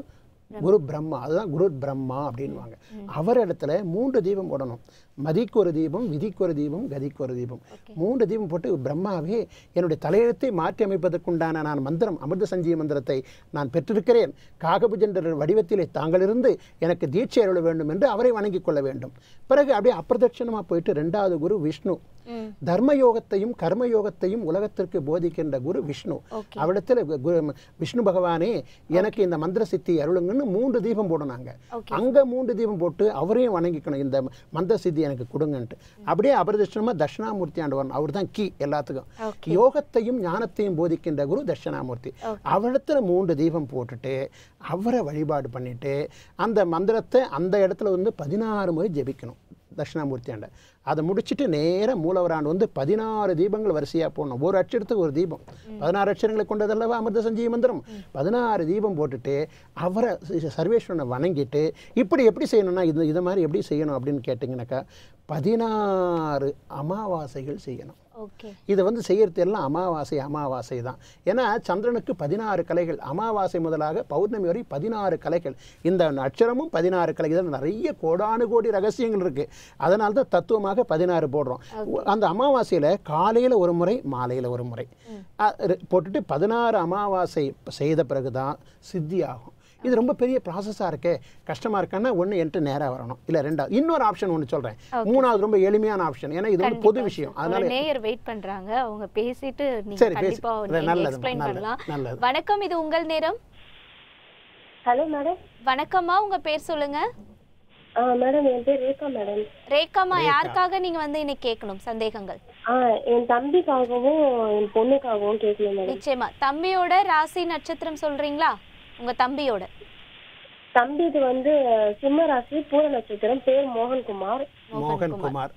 குரு பிரம்மா அதுதான் குரு பிரம்மா அப்படின்வாங்க அவர் இடத்துல மூன்று தீபம் போடணும். மதிக்கு ஒரு தீபம் விதிக்கு ஒரு தீபம் கதிக்கு ஒரு தீபம் மூன்று தீபம் போட்டு பிரம்மாவே என்னுடைய தலையெழுத்தை மாற்றி அமைப்பதற்குண்டான நான் மந்திரம் அமிர்த சஞ்சீவி மந்திரத்தை நான் பெற்றிருக்கிறேன். காகபுஜென்ற வடிவத்திலே தாங்கள் இருந்து எனக்கு தீட்சை அருள வேண்டும் என்று அவரை வணங்கிக் கொள்ள வேண்டும். பிறகு அப்படியே அப்பிரதட்சணமாக போயிட்டு ரெண்டாவது குரு விஷ்ணு. தர்மயோகத்தையும் கர்மயோகத்தையும் உலகத்திற்கு போதிக்கின்ற குரு விஷ்ணு. குரு- விஷ்ணு பகவானே எனக்கு இந்த மந்திர சித்தி அருளுங்கன்னு மூன்று தீபம் Okay. அங்க மூன்று தீபம் போட்டு அவரையும் வணங்கிக்கணும். இந்த மந்திர சித்தி எனக்கு கொடுங்கன்ட்டு. அப்படியே அபரதட்சணமா தட்சிணாமூர்த்தி ஆண்டவன் அவர் தான் கீ எல்லாத்துக்கும். யோகத்தையும் ஞானத்தையும் போதிக்கின்ற குரு தட்சிணாமூர்த்தி. அவரிடத்துல மூன்று தீபம் போட்டுட்டு அவரை வழிபாடு பண்ணிட்டு அந்த மந்திரத்தை அந்த இடத்துல வந்து பதினாறு முறை ஜெபிக்கணும். தட்சிணாமூர்த்தி ஆண்ட அதை முடிச்சுட்டு நேரா மூலவராண்டு வந்து பதினாறு தீபங்கள் வரிசையா போடணும். ஒரு அட்சரத்துக்கு ஒரு தீபம். பதினாறு அட்சரங்களை கொண்டதல்லவா? அமிர்த சஞ்சீவி மந்திரம். பதினாறு தீபம் போட்டுட்டு அவரை சர்வேஸ்வரனை வணங்கிட்டு இப்படி எப்படி செய்யணும்னா இது இது மாதிரி எப்படி செய்யணும் அப்படின்னு கேட்டிங்கனாக்கா பதினாறு அமாவாசைகள் செய்யணும். ஓகே. இதை வந்து செய்யறது எல்லாம் அமாவாசை அமாவாசை தான். ஏன்னா சந்திரனுக்கு பதினாறு கலைகள் அமாவாசை முதலாக பௌர்ணமி வரை பதினாறு கலைகள். இந்த அட்சரமும் பதினாறு கலைகள். இதில் நிறைய கோடானு கோடி ரகசியங்கள் இருக்கு. அதனால தான் தத்துவமாக பதினாறு போடுறோம். அந்த அமாவாசையில் காலையில் ஒரு முறை மாலையில் ஒரு முறை. போட்டுட்டு பதினாறு அமாவாசை செய்த பிறகு தான் சித்தி ஆகும் இது ரொம்ப பெரிய ப்ராசஸாக இருக்கே. கஷ்டமாக இருக்கான்னா ஒன்று என்கிட்ட நேராக வரணும். இல்லை ரெண்டாவது இன்னொரு ஆப்ஷன் ஒன்று சொல்கிறேன் மூணாவது ரொம்ப எளிமையான ஆப்ஷன் ஏன்னா இது வந்து பொது விஷயம். அதனால நேயர் வெயிட் பண்றாங்க. அவங்க பேசிட்டு நீங்க சரி, பேசு. கண்டிப்பா நல்லது, நல்லது. வணக்கம் இது உங்கள் நேரம். ஹலோ மேடம் வணக்கம்மா உங்க பேர் சொல்லுங்க. மேடம் என் பேர் ரேகா மேடம் ரேகாமா யாருக்காக நீங்க வந்து இன்னைக்கு கேட்கணும் சந்தேகங்கள்? ஆ என் தம்பிக்காகவும் என் பொண்ணுக்காகவும் கேட்கணும் நிச்சயமா. தம்பியோட ராசி நட்சத்திரம் சொல்றீங்களா? உங்க தம்பியோட? தம்பிது வந்து சிம்ம ராசி பூர நட்சத்திரம் பேர் மோகன்குமார். மோகன் குமார்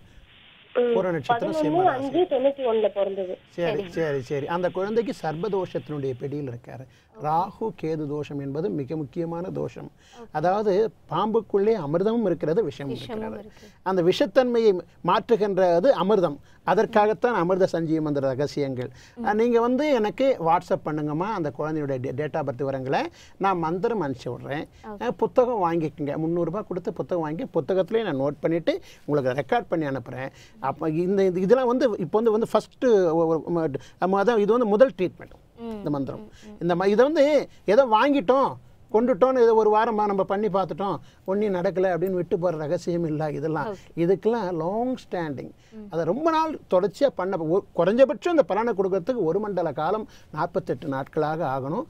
ம், பூர நட்சத்திரம் சிம்மராசி. அஞ்சு தொண்ணூத்தி ஒண்ணுல பிறந்தது. சரி சரி சரி. அந்த குழந்தைக்கு சர்பதோஷத்தினுடைய பிடியில் இருக்காரு. ராகு கேது தோஷம் என்பது மிக முக்கியமான தோஷம். அதாவது பாம்புக்குள்ளே அமிர்தமும் இருக்கிறது. இருக்கு. அந்த விஷத்தன்மையை மாற்றுகின்றது அமிர்தம். அதற்காகத்தான் அமிர்த சஞ்சீவம் அந்த ரகசியங்கள். அஹ் நீங்க வந்து எனக்கு வாட்ஸ்அப் பண்ணுங்கம்மா அந்த குழந்தையுடைய டேட் ஆஃப் பர்த் விவரங்களை நான் மந்திரம் அனுப்பிச்சி விட்றேன். புத்தகம் வாங்கிக்கோங்க. முந்நூறுரூபா கொடுத்து புத்தகம் வாங்கி புத்தகத்திலே நான் நோட் பண்ணிவிட்டு உங்களுக்கு ரெக்கார்ட் பண்ணி அனுப்புகிறேன் அப்போ இந்த இதெல்லாம் வந்து இப்போ வந்து வந்து ஃபஸ்ட்டு அதான் இது வந்து முதல் ட்ரீட்மெண்ட் இந்த மந்திரம். இந்த இதை வந்து ஏதோ வாங்கிட்டோம். கொண்டுட்டோன்னு இதை ஒரு வாரமா நம்ம பண்ணி பார்த்துட்டோம் ஒன்றும் நடக்கலை அப்படின்னு விட்டு போகிற ரகசியம் இல்லை இதெல்லாம். இதுக்கெல்லாம் லாங் ஸ்டாண்டிங் அதை ரொம்ப நாள் தொடர்ச்சியாக பண்ண குறைஞ்சபட்சம் இந்த பலனை கொடுக்கறதுக்கு ஒரு மண்டல காலம் நாற்பத்தெட்டு நாட்களாக ஆகணும்.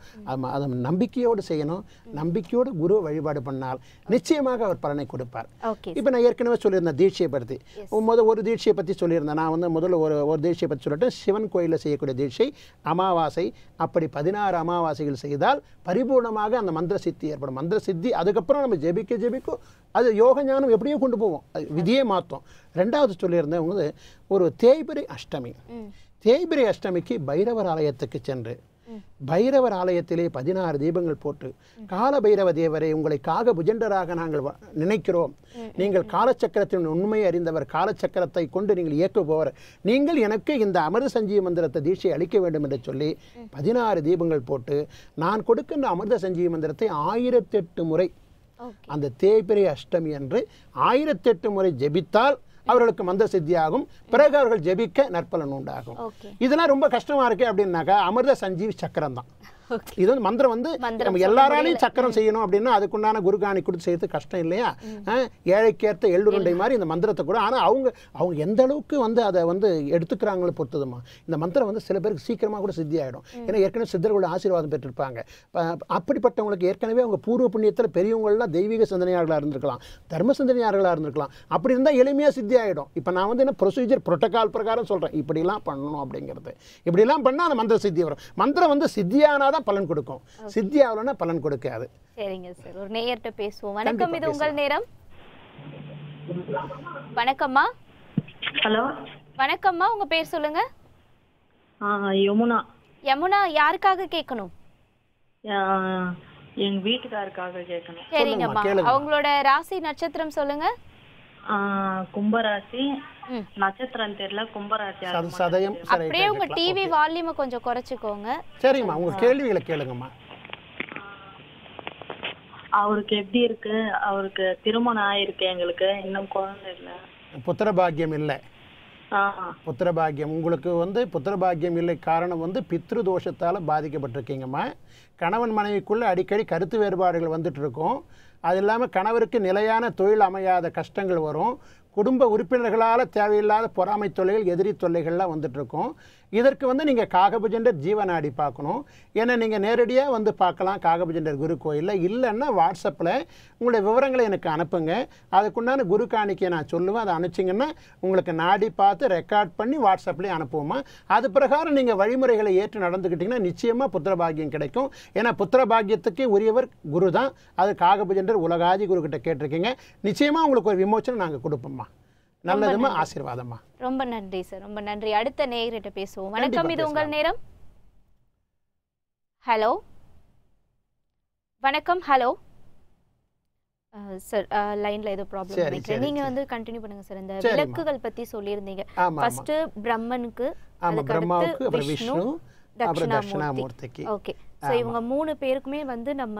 அது நம்பிக்கையோடு செய்யணும். நம்பிக்கையோடு குரு வழிபாடு பண்ணால் நிச்சயமாக அவர் பலனை கொடுப்பார். இப்போ நான் ஏற்கனவே சொல்லியிருந்தேன் தீட்சையை பற்றி முதல் ஒரு தீட்சையை பற்றி சொல்லியிருந்தேன். நான் வந்து முதல்ல ஒரு ஒரு தீட்சையை பற்றி சொல்லிட்டு சிவன் கோயிலில் செய்யக்கூடிய தீட்சை அமாவாசை அப்படி பதினாறு அமாவாசைகள் செய்தால் பரிபூர்ணமாக அந்த மந்திர சித்தி ஏற்படும். மந்திர சித்தி அதுக்கப்புறம் நம்ம ஜெபிக்க ஜெபிக்கும் அது யோக ஞானம் எப்படியோ கொண்டு போவோம். அது விதியே மாற்றும் ரெண்டாவது சொல்லியிருந்தேன் வந்து ஒரு தேய்பிரை அஷ்டமி. தேய்பிரை அஷ்டமிக்கு பைரவர் ஆலயத்துக்கு சென்று பைரவர் ஆலயத்திலே பதினாறு தீபங்கள் போட்டு கால பைரவ தேவரை உங்களை காக புஜண்டராக நாங்கள் நினைக்கிறோம். நீங்கள் காலச்சக்கரத்தின் உண்மை அறிந்தவர் காலச்சக்கரத்தை கொண்டு நீங்கள் இயக்குபவர். நீங்கள் எனக்கு இந்த அமிர்த சஞ்சீவி மந்திரத்தை தீட்சை அளிக்க வேண்டும் என்று சொல்லி பதினாறு தீபங்கள் போட்டு நான் கொடுக்கின்ற அமிர்த சஞ்சீவி மந்திரத்தை ஆயிரத்தெட்டு முறை அந்த தேய்பிரை அஷ்டமி அன்று ஆயிரத்தெட்டு முறை ஜெபித்தால் அவர்களுக்கு மந்திர சித்தியாகும். பிறகு அவர்கள் ஜெபிக்க நற்பலன் உண்டாகும். இதெல்லாம் ரொம்ப கஷ்டமா இருக்கு அப்படின்னாக்கா அமிர்த சஞ்சீவி சக்கரம் தான் இது வந்து மந்திரம் வந்து நம்ம எல்லாராலையும் சக்கரம் செய்யணும் அப்படின்னா அதுக்குண்டான குருகாணி கொடுத்து செய்யறது கஷ்டம் இல்லையா? ஏழைக்கேற்ற எள்ளுருண்டை மாதிரி இந்த மந்திரத்தை கூட. ஆனா அவங்க அவங்க எந்த அளவுக்கு வந்து அதை வந்து எடுத்துக்கிறாங்களோ பொறுத்ததுமா. இந்த மந்திரம் வந்து சில பேருக்கு சீக்கிரமா கூட சித்தி ஆயிடும் ஏன்னா ஏற்கனவே சித்தர்களோட ஆசீர்வாதம் பெற்றிருப்பாங்க. அப்படிப்பட்டவங்களுக்கு ஏற்கனவே அவங்க பூர்வ புண்ணியத்தில் பெரியவங்களாம் தெய்வீக சிந்தனையாளர்களாக இருந்திருக்கலாம். தர்ம சிந்தனையாளர்களாக இருந்திருக்கலாம். அப்படி இருந்தால் எளிமையாக சித்தி ஆகிடும் இப்போ நான் வந்து என்ன ப்ரொசீஜர் புரோட்டோகால் பிரகாரம் சொல்கிறேன் இப்படிலாம் பண்ணணும் அப்படிங்கிறது. இப்படிலாம் பண்ணால் அந்த மந்திர சித்தி வரும். மந்திரம் வந்து சித்தியானா தான் பலன் கொடுக்கும். சித்தி ஆகலைன்னா பலன் கொடுக்காது. சரிங்க சார். ஒரு நேயர்கிட்ட பேசுவோம். வணக்கம் இது உங்கள் நேரம்? வணக்கம்மா. ஹலோ. வணக்கம்மா உங்க பேர் சொல்லுங்க. ஆ யமுனா. யமுனா யாருக்காக கேட்கணும்? எங்க வீட்டுக்காருக்காக கேட்கணும். சரிங்கம்மா. அவங்களோட ராசி நட்சத்திரம் சொல்லுங்க. கும்பராசி. நட்சத்திரம் தெரியல கும்பராசி சதயம் அப்படியே உங்க. டிவி வால்யூமை கொஞ்சம் குறைச்சிக்கோங்க. சரிம்மா உங்கள் கேள்விகளை கேளுங்கம்மா. அவருக்கு எப்படி இருக்கு? அவருக்கு திருமணம் ஆயிருக்கு எங்களுக்கு இன்னும் குழந்தை இல்ல. புத்திர பாக்கியம் இல்லை. ஆ. புத்திர பாக்கியம் உங்களுக்கு வந்து புத்திர பாக்கியம் இல்லை காரணம் வந்து பித்ரு தோஷத்தால் பாதிக்கப்பட்டிருக்கீங்கம்மா. கணவன் மனைவிக்குள்ளே அடிக்கடி கருத்து வேறுபாடுகள் வந்துட்டு இருக்கும். அது இல்லாமல் கணவருக்கு நிலையான தொழில் அமையாத கஷ்டங்கள் வரும். குடும்ப உறுப்பினர்களால் தேவையில்லாத பொறாமை தொல்லைகள் எதிரி தொல்லைகள்லாம் வந்துட்டுருக்கும் இதற்கு வந்து நீங்கள் காகபுஜண்டர் ஜீவநாடி பார்க்கணும். ஏன்னா நீங்கள் நேரடியாக வந்து பார்க்கலாம் காகபஜெண்டர் குரு கோயிலில். இல்லைன்னா வாட்ஸ்அப்பில் உங்களுடைய விவரங்களை எனக்கு அனுப்புங்க. அதுக்குண்டான குரு காணிக்கையை நான் சொல்லுவேன். அதை அனுப்பிச்சிங்கன்னா உங்களுக்கு நாடி பார்த்து ரெக்கார்ட் பண்ணி வாட்ஸ்அப்லேயே அனுப்புவோமா? அது பிரகாரம் நீங்கள் வழிமுறைகளை ஏற்று நடந்துக்கிட்டிங்கன்னா நிச்சயமாக புத்திரபாகியம் கிடைக்கும். ஏன்னா புத்திரபாகியத்துக்கு உரியவர் குரு தான் அது காகபஜெண்டர் உலகாதி குரு கிட்ட கேட்டிருக்கீங்க. நிச்சயமாக உங்களுக்கு ஒரு விமோச்சனை நாங்கள் கொடுப்போம்மா. நல்லதுமா ஆசீர்வாதம்மா. ரொம்ப நன்றி சார். ரொம்ப நன்றி. அடுத்த நேயர்கிட்ட பேசுவோம். வணக்கம். இது உங்கள் நேரம்? ஹலோ? வணக்கம். ஹலோ? சார் லைன்ல ஏதோ ப்ராப்ளம் நினைக்கிறேன் நீங்க. வந்து கண்டினியூ பண்ணுங்க சார். இந்த. விளக்குகள் பத்தி சொல்லியிருந்தீங்க. ஃபர்ஸ்ட் பிரம்மனுக்கு அதுக்கு விஷ்ணு தட்சிணாமூர்த்திக்கு. ஓகே சோ இவங்க மூணு பேருக்குமே வந்து நம்ம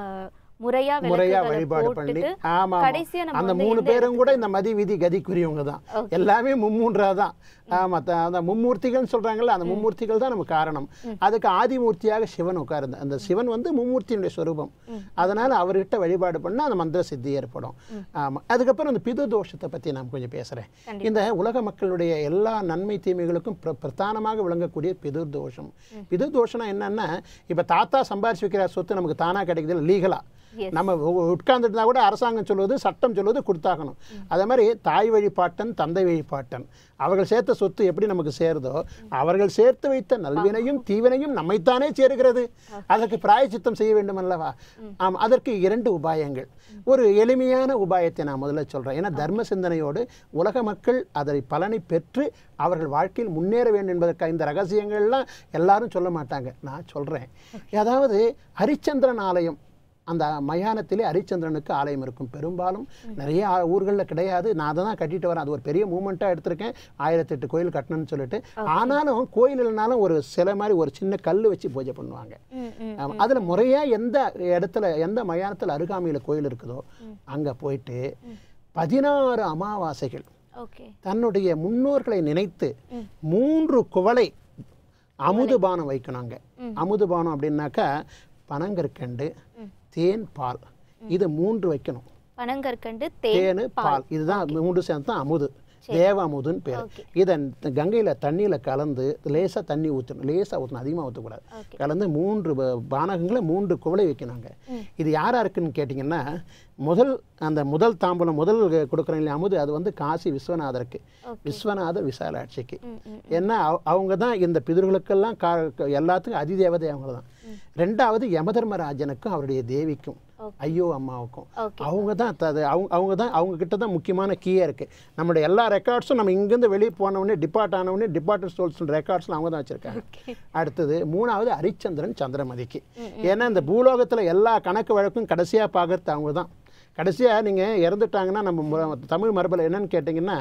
முறையா முறையா வழிபாடு பண்ணி ஆமா அந்த மூணு பேரும் கூட இந்த மதி விதி கதிக்குரியவங்க தான். எல்லாமே மும்மூன்றா தான் ஆமா அந்த மும்மூர்த்திகள்னு சொல்றாங்கல்ல அந்த மும்மூர்த்திகள் தான் நமக்கு காரணம். அதுக்கு ஆதிமூர்த்தியாக சிவன் உட்கார்ந்து அந்த சிவன் வந்து மும்மூர்த்தியினுடைய ஸ்வரூபம் அதனால அவர்கிட்ட வழிபாடு பண்ணா அந்த மந்திர சித்தி ஏற்படும். ஆமா. அதுக்கப்புறம் அந்த பிது தோஷத்தை பத்தி நான் கொஞ்சம் பேசுறேன். இந்த உலக மக்களுடைய எல்லா நன்மை தீமைகளுக்கும் பிர- பிரதானமாக விளங்கக்கூடிய பிதுர் தோஷம். பிதுர் தோஷம்னா என்னன்னா இப்ப தாத்தா சம்பாரிச்சு வைக்கிற சொத்து நமக்கு தானா கிடைக்குது லீகலா. நம்ம உட்கார்ந்துருந்தா கூட அரசாங்கம் சொல்வது சட்டம் சொல்வது கொடுத்தாகணும். அதே மாதிரி தாய் வழிபாட்டன் தந்தை வழிபாட்டன் அவர்கள் சேர்த்த சொத்து எப்படி நமக்கு சேருதோ அவர்கள் சேர்த்து வைத்த நல்வினையும் தீவினையும் நம்மைத்தானே சேருகிறது அதற்கு பிராயச்சித்தம் செய்ய வேண்டும் அல்லவா? ஆம் அதற்கு இரண்டு உபாயங்கள். ஒரு எளிமையான உபாயத்தை நான் முதல்ல சொல்றேன். ஏன்னா தர்ம சிந்தனையோடு உலக மக்கள் அதை பலனை பெற்று அவர்கள் வாழ்க்கையில் முன்னேற வேண்டும் என்பதற்காக இந்த ரகசியங்கள்லாம் எல்லாரும் சொல்ல மாட்டாங்க. நான் சொல்றேன். அதாவது ஹரிச்சந்திரன் ஆலயம். அந்த மயானத்திலே ஹரிச்சந்திரனுக்கு ஆலயம் இருக்கும். பெரும்பாலும் நிறைய ஊர்கள்ல கிடையாது. நான் அதை தான் கட்டிட்டு வரேன். அது ஒரு பெரிய மூமெண்ட்டாக எடுத்திருக்கேன். ஆயிரத்தெட்டு கோயில் கட்டணும்னு சொல்லிட்டு. ஆனாலும் கோயில் இல்லைனாலும் ஒரு சிலை மாதிரி ஒரு சின்ன கல் வச்சு பூஜை பண்ணுவாங்க. அதுல முறையா எந்த இடத்துல எந்த மயானத்துல அருகாமையில கோயில் இருக்குதோ அங்க போயிட்டு பதினாறு அமாவாசைகள் ஓகே. தன்னுடைய முன்னோர்களை நினைத்து மூன்று குவளை அமுதுபானம் வைக்கணும் அங்க. அமுதுபானம் அப்படின்னாக்கா பனங்கற்கண்டு தேன் பால். இது மூன்று வைக்கணும். பனங்கற்கண்டு தேன் பால். இதுதான் மூன்று சேர்ந்து தான் அமுது. தேவ அமுதுன்னு பேர். இதை கங்கையில தண்ணியில கலந்து லேசா தண்ணி ஊற்றணும் லேசா ஊற்றணும் அதிகமாக ஊற்றக்கூடாது. கலந்து மூன்று பானகங்களை மூன்று குவளை வைக்கணுங்க. இது யாரா இருக்குன்னு கேட்டிங்கன்னா முதல் அந்த முதல் தாம்பூலம் முதல் கொடுக்குறோம் இல்லையா அமுது அது வந்து காசி விஸ்வநாதருக்கு. விஸ்வநாதர் விசாலாட்சிக்கு. ஏன்னா அவ- அவங்க தான் இந்த பிதர்களுக்கெல்லாம் கா எல்லாத்துக்கும் அதிதேவதை அவங்க தான் ரெண்டாவது யமதர்மராஜனுக்கும் அவருடைய தேவிக்கும் ஐயோ அம்மாவுக்கும். அவங்க தான் அவங்க அவங்க தான் அவங்க கிட்ட தான் முக்கியமான கீயாக இருக்குது நம்மளுடைய எல்லா ரெக்கார்ட்ஸும் நம்ம இங்கேருந்து வெளியே போனவுடனே டிபார்ட் ஆனவுடனே டிபார்ட்மெண்ட் ஸ்டோர்ஸ் ரெக்கார்ட்ஸ்லாம் அவங்க தான் வச்சுருக்காங்க. அடுத்தது மூணாவது ஹரிச்சந்திரன் சந்திரமதிக்கு. ஏன்னா இந்த பூலோகத்தில் எல்லா கணக்கு வழக்கும் கடைசியாக பார்க்கறது அவங்க தான். கடைசியாக நீங்கள் இறந்துட்டாங்கன்னா நம்ம தமிழ் மரபில் என்னன்னு கேட்டிங்கன்னா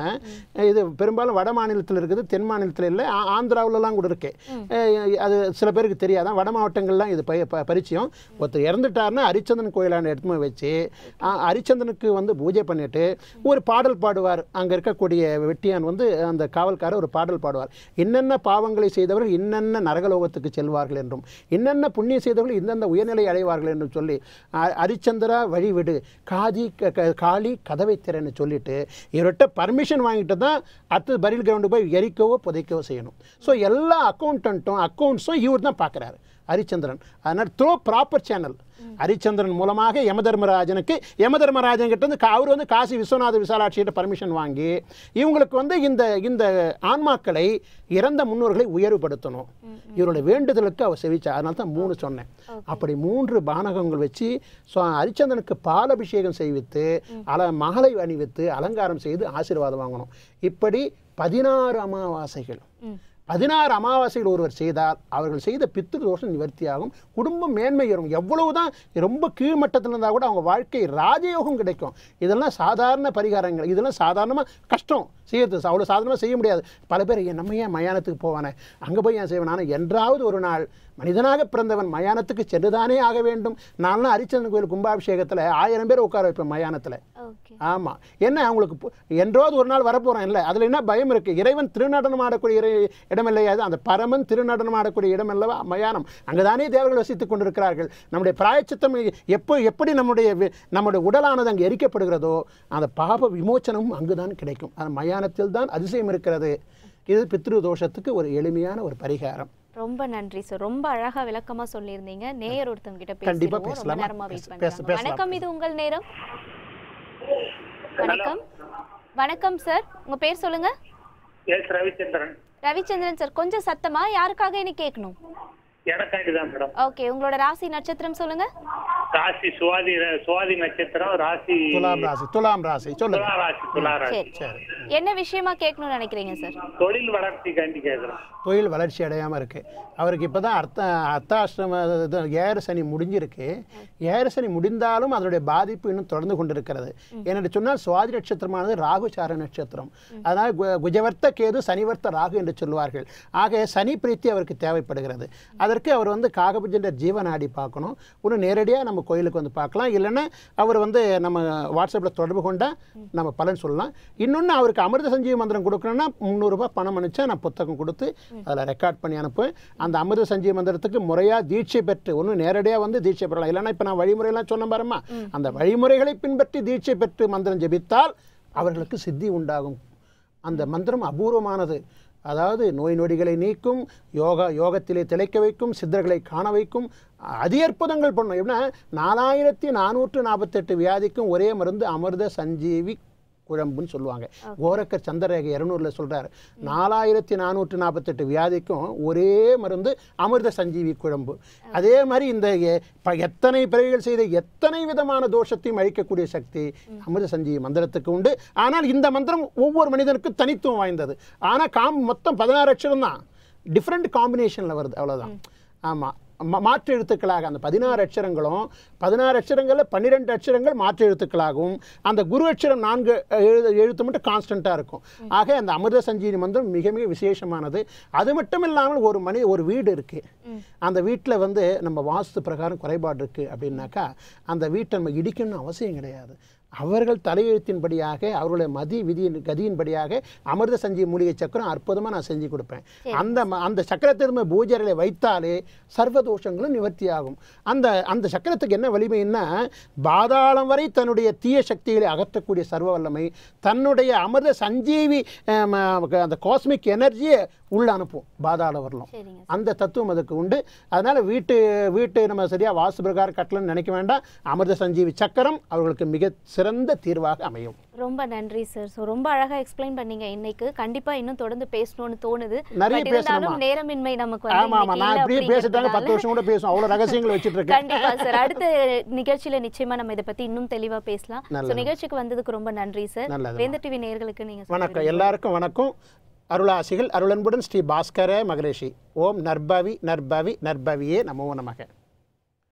இது பெரும்பாலும் வட மாநிலத்தில் இருக்குது தென் மாநிலத்தில் இல்லை ஆந்திராவுலலாம் கூட இருக்கு. அஹ் அது சில பேருக்கு தெரியாதான் வட மாவட்டங்கள்லாம் இது ப- பரிச்சயம். ஒருத்தர் இறந்துட்டாருன்னா ஹரிச்சந்திரன் கோயிலான எடுத்துமே வச்சு ஹரிச்சந்திரனுக்கு வந்து பூஜை பண்ணிட்டு ஒரு பாடல் பாடுவார். அங்கே இருக்கக்கூடிய வெட்டியான் வந்து அந்த காவல்காரர் ஒரு பாடல் பாடுவார். என்னென்ன பாவங்களை செய்தவர்கள் இன்னென்ன நரகலோகத்துக்கு செல்வார்கள் என்றும் என்னென்ன புண்ணியம் செய்தவர்கள் இந்தந்த உயர்நிலை அடைவார்கள் என்றும் சொல்லி ஹரிச்சந்திரா வழிவிடு. க- க- காளி கதவை திறன்னு சொல்லிட்டு இவர்கிட்ட பர்மிஷன் வாங்கிட்டு தான் அடுத்தது பரில் கிரவுண்டு போய் எரிக்கவோ புதைக்கவோ செய்யணும். ஸோ எல்லா அக்கௌண்டண்ட்டும் அக்கௌண்ட்ஸும் இவர் தான் பார்க்குறாரு. ஹரிச்சந்திரன். அதனால் த்ரோ ப்ராப்பர் சேனல் ஹரிச்சந்திரன் மூலமாக யமதர்மராஜனுக்கு யமதர்மராஜன் கிட்ட வந்து அவர் வந்து காசி விஸ்வநாத விசாலாட்சியிட்ட பர்மிஷன் வாங்கி இவங்களுக்கு வந்து இந்த இந்த ஆன்மாக்களை இறந்த முன்னோர்களை உயர்வுபடுத்தணும். இவருடைய வேண்டுதலுக்கு அவர் செவிச்சா அதனால தான் மூணு சொன்னேன். அப்படி மூன்று பானகங்கள் வச்சு ஹரிச்சந்திரனுக்கு பாலபிஷேகம் செய்வித்து அல மகளை அணிவித்து அலங்காரம் செய்து ஆசீர்வாதம் வாங்கணும். இப்படி பதினாறு அமாவாசைகள். பதினாறு அமாவாசைகள் ஒருவர் செய்தால் அவர்கள் செய்த பித்து தோஷம் நிவர்த்தியாகும். குடும்பம் மேன்மை ஏறும். எவ்வளவுதான் ரொம்ப கீழ்மட்டத்தில் இருந்தால் கூட அவங்க வாழ்க்கை ராஜயோகம் கிடைக்கும். இதெல்லாம் சாதாரண பரிகாரங்கள். இதெல்லாம் சாதாரணமாக கஷ்டம். செய்யறது அவ்வளோ சாதாரணமாக செய்ய முடியாது. பல பேர் என் நம்ம ஏன் மயானத்துக்கு போவானே? அங்கே போய் ஏன் செய்வேன்? ஆனால் என்றாவது ஒரு நாள் மனிதனாக பிறந்தவன் மயானத்துக்கு சென்றுதானே ஆக வேண்டும். நான்லாம் ஹரிச்சந்திரன் கோயில் கும்பாபிஷேகத்தில் ஆயிரம் பேர் உட்கார வைப்பேன் மயானத்தில். ஆமாம் என்ன அவங்களுக்கு என்றாவது ஒரு நாள் வரப்போகிறோம் இல்லை. அதில் என்ன பயம் இருக்குது இறைவன் திருநடனம் ஆடக்கூடிய இடம் இல்லையா அந்த பரமன் திருநடனம் ஆடக்கூடிய இடம் அல்லவா? மயானம். அங்கே தானே தேவர்கள் வசித்துக் கொண்டிருக்கிறார்கள். நம்முடைய பிராயச்சித்தம் எப்போ எப்படி நம்முடைய நம்முடைய உடலானது அங்கே எரிக்கப்படுகிறதோ அந்த பாப விமோச்சனமும் அங்கு தான் கிடைக்கும். அந்த மயானத்தில் தான் அதிசயம் இருக்கிறது. இது பித்ரு தோஷத்துக்கு ஒரு எளிமையான ஒரு பரிகாரம். ரொம்ப நன்றி சார் ரொம்ப அழகா விளக்கமா சொல்லியிருந்தீங்க. நேயர் ஒருத்தவங்க கிட்ட கண்டிப்பா ரொம்ப? நேரமா வெயிட். வணக்கம். இது உங்கள் நேரம்? வணக்கம். வணக்கம் சார் உங்க பேர் சொல்லுங்க. எஸ் ரவிச்சந்திரன். ரவிச்சந்திரன் சார் கொஞ்சம் சத்தமா? யாருக்காக இன்னைக்கு கேட்கணும் எனக்காண்டி தான் மேடம் ஓகே உங்களோட ராசி நட்சத்திரம் சொல்லுங்க. ராசி சுவாதி சுவாதி நட்சத்திரம் ராசி துலாம் ராசி துலாம் ராசி சொல்லுங்க. துலா ராசி துலா ராசி. சரி என்ன விஷயமா கேட்கணும்னு நினைக்கிறீங்க சார்? தொழில் வளர்ச்சிக்காண்டி கேட்குறேன். தொழில் வளர்ச்சி அடையாமல் இருக்குது அவருக்கு இப்போ தான் அர்த்த அர்த்தாஷ்டம இது ஏழு சனி முடிஞ்சிருக்கு. ஏழு சனி முடிந்தாலும் அதனுடைய பாதிப்பு இன்னும் தொடர்ந்து கொண்டிருக்கிறது. என்னென்னு சொன்னால் சுவாதி நட்சத்திரமானது ராகுசார நட்சத்திரம். அதனால் குஜவர்த்த கேது சனிவர்த்த ராகு என்று சொல்லுவார்கள் ஆக சனி பிரீத்தி அவருக்கு தேவைப்படுகிறது. அதற்கு அவர் வந்து காகபுஜன்ற ஜீவநாடி பார்க்கணும். ஒன்று நேரடியாக நம்ம கோயிலுக்கு வந்து பார்க்கலாம். இல்லைன்னா அவர் வந்து நம்ம வாட்ஸ்அப்பில் தொடர்பு கொண்டால் நம்ம பலன் சொல்லலாம். இன்னொன்று அவருக்கு அமிர்த சஞ்சீவி மந்திரம் கொடுக்கணும்னா முந்நூறுரூபா பணம் அனுப்பிச்சா நான் புத்தகம் கொடுத்து அதில் ரெக்கார்ட் பண்ணி அனுப்புவேன். அந்த அமிர்த சஞ்சீவி மந்திரத்துக்கு முறையாக தீட்சை பெற்று ஒன்று நேரடியாக வந்து தீட்சை பெறலாம். இல்லைன்னா இப்போ நான் வழிமுறையெல்லாம் சொன்ன பாருமா அந்த வழிமுறைகளை பின்பற்றி தீட்சை பெற்று மந்திரம் ஜெபித்தால் அவர்களுக்கு சித்தி உண்டாகும். அந்த மந்திரம் அபூர்வமானது. அதாவது நோய் நொடிகளை நீக்கும் யோகா யோகத்திலே திளைக்க வைக்கும் சித்தர்களை காண வைக்கும் அதி அற்புதங்கள் பண்ணும். எப்படின்னா நாலாயிரத்தி நானூற்று நாற்பத்தெட்டு வியாதிக்கும் ஒரே மருந்து அமிர்த சஞ்சீவி குழம்புன்னு சொல்லுவாங்க. கோரக்கர் சந்திரரேகை இரநூறுல சொல்றாரு. நாலாயிரத்தி நானூற்று நாற்பத்தெட்டு வியாதிக்கும் ஒரே மருந்து அமிர்த சஞ்சீவி குழம்பு. அதே மாதிரி இந்த எத்தனை பிறவிகள் செய்த எத்தனை விதமான தோஷத்தையும் அழிக்கக்கூடிய சக்தி அமிர்த சஞ்சீவி மந்திரத்துக்கு உண்டு. ஆனால் இந்த மந்திரம் ஒவ்வொரு மனிதனுக்கும் தனித்துவம் வாய்ந்தது. ஆனால் காம் மொத்தம் பதினாறு அக்ஷரம் தான் டிஃப்ரெண்ட் காம்பினேஷனில் வருது. அவ்வளவுதான். ஆமாம் மாற்று எழுத்துக்களாக அந்த பதினாறு அட்சரங்களும் பதினாறு அட்சரங்களில் பன்னிரெண்டு அட்சரங்கள் மாற்று எழுத்துக்களாகவும் அந்த குரு அட்சரம் நான்கு எழுத்து எழுத்து மட்டும் கான்ஸ்டண்ட்டாக இருக்கும். ஆக அந்த அமிர்த சஞ்சீவி மந்திரம் மிக மிக விசேஷமானது. அது மட்டும் இல்லாமல் ஒரு மனி ஒரு வீடு இருக்குது அந்த வீட்டில் வந்து நம்ம வாஸ்து பிரகாரம் குறைபாடு இருக்குது அப்படின்னாக்கா அந்த வீட்டை நம்ம இடிக்கணும்னு அவசியம் கிடையாது. அவர்கள் தலையெழுத்தின்படியாக அவர்களுடைய மதி விதியின் கதியின்படியாக அமிர்த சஞ்சீவி மூலிகை சக்கரம் அற்புதமாக நான் செஞ்சு கொடுப்பேன். அந்த அந்த சக்கரத்திற்கு பூஜைகளை வைத்தாலே சர்வதோஷங்களும் நிவர்த்தி ஆகும் அந்த அந்த சக்கரத்துக்கு என்ன வலிமைன்னா பாதாளம் வரை தன்னுடைய தீய சக்திகளை அகற்றக்கூடிய சர்வ வல்லமை தன்னுடைய அமிர்த சஞ்சீவி அந்த காஸ்மிக் எனர்ஜியை உள்ள அனுப்பும் பாதாள வரலாம் அந்த தத்துவம் அதுக்கு உண்டு. அதனால் வீட்டு வீட்டு நம்ம சரியாக வாஸ்து பிரகாரம் கட்டலன்னு நினைக்க வேண்டாம். அமிர்த சஞ்சீவி சக்கரம் அவர்களுக்கு மிக சிறந்த தீர்வாக அமையும். ரொம்ப நன்றி சார் ஸோ ரொம்ப அழகா எக்ஸ்பிளைன் பண்ணீங்க இன்னைக்கு. கண்டிப்பா இன்னும் தொடர்ந்து பேசணும்னு தோணுது. நிறைய பேசணுமா? நேரமின்மை நமக்கு ஆமாம் ஆமாம் நான் இப்படியே பேசிட்டாங்க. பத்து வருஷம் கூட பேசுவோம். அவ்வளோ ரகசியங்களை வச்சுட்டு இருக்கேன் சார் அடுத்த நிகழ்ச்சியில நிச்சயமா நம்ம இதை பத்தி இன்னும் தெளிவா பேசலாம். ஸோ. நிகழ்ச்சிக்கு வந்ததுக்கு ரொம்ப நன்றி சார். வேந்த டிவி நேயர்களுக்கு நீங்க சொல்ல வணக்கம். எல்லாருக்கும் வணக்கம். அருளாசிகள் அருளன்புடன் ஸ்ரீ பாஸ்கர மகரிஷி. ஓம் நற்பவி நற்பவி நற்பவியே நமோ நமக.